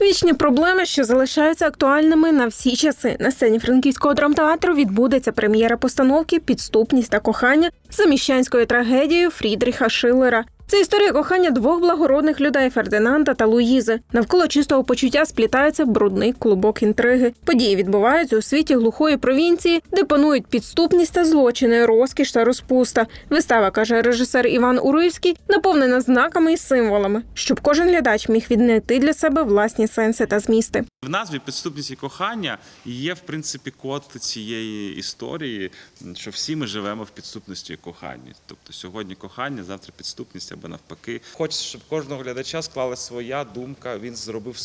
Вічні проблеми, що залишаються актуальними на всі часи. На сцені франківського драмтеатру відбудеться прем'єра постановки Підступність та кохання за міщанською трагедією Фрідріха Шиллера. Це історія кохання двох благородних людей Фердинанда та Луїзи. Навколо чистого почуття сплітається брудний клубок інтриги. Події відбуваються у світі глухої провінції, де панують підступність та злочини, розкіш та розпуста. Вистава, каже режисер Іван Уривський, наповнена знаками і символами, щоб кожен глядач міг віднайти для себе власні сенси та змісти. В назві підступність і кохання є, в принципі, код цієї історії, що всі ми живемо в підступності і коханні. Тобто сьогодні кохання, завтра підступність або навпаки. Хочеться, щоб кожного глядача склала своя думка. Він зробив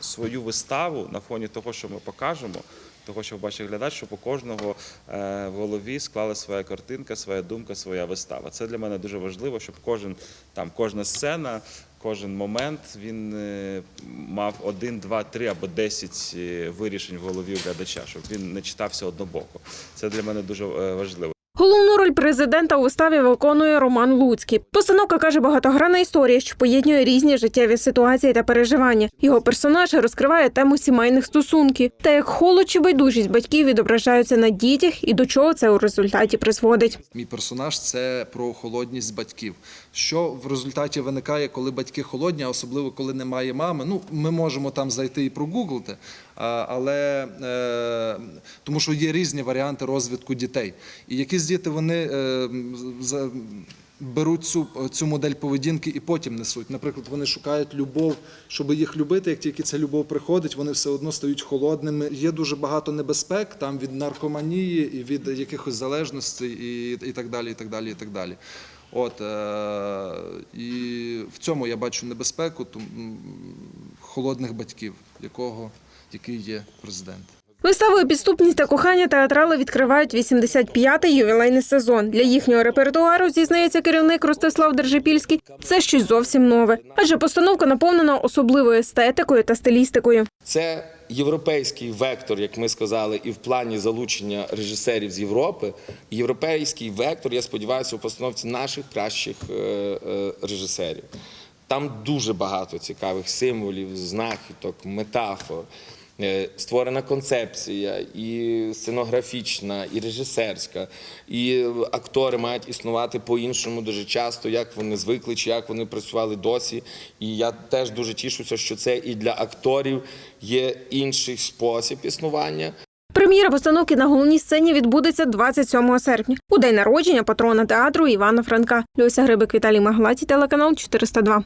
свою виставу на фоні того, що ми покажемо. Того, що бачить глядач, щоб у кожного е, в голові склала своя картинка, своя думка, своя вистава. Це для мене дуже важливо, щоб кожен там кожна сцена, кожен момент він е, мав один, два, три або десять е, вирішень в голові глядача, щоб він не читався однобоко. Це для мене дуже важливо. Головну роль президента у виставі виконує Роман Луцький. Постановка каже багатогранна історія, що поєднує різні життєві ситуації та переживання. Його персонаж розкриває тему сімейних стосунків та як холод чи байдужість батьків відображаються на дітях і до чого це у результаті призводить. Мій персонаж це про холодність батьків. Що в результаті виникає, коли батьки холодні, а особливо коли немає мами. Ну, ми можемо там зайти і прогуглити, але е, тому що є різні варіанти розвитку дітей. І якісь діти вони е, беруть цю, цю модель поведінки і потім несуть. Наприклад, вони шукають любов, щоб їх любити. Як тільки ця любов приходить, вони все одно стають холодними. Є дуже багато небезпек там від наркоманії і від якихось залежностей, і, і так далі. І так далі, і так далі. От е, і в цьому я бачу небезпеку холодних батьків, якого який є президент. Виставою підступність та кохання театрали відкривають 85-й ювілейний сезон. Для їхнього репертуару зізнається керівник Ростислав Держипільський. Це щось зовсім нове, адже постановка наповнена особливою естетикою та стилістикою. Це європейський вектор, як ми сказали, і в плані залучення режисерів з Європи. Європейський вектор, я сподіваюся, у постановці наших кращих е, е, режисерів. Там дуже багато цікавих символів, знахідок, метафор. Е, Створена концепція, і сценографічна, і режисерська, і актори мають існувати по-іншому дуже часто, як вони звикли, чи як вони працювали досі. І я теж дуже тішуся, що це і для акторів є інший спосіб існування. Прем'єра постановки на головній сцені відбудеться 27 серпня, у день народження патрона театру Івана Франка. Люся Грибик, Віталій Маглаті, телеканал 402.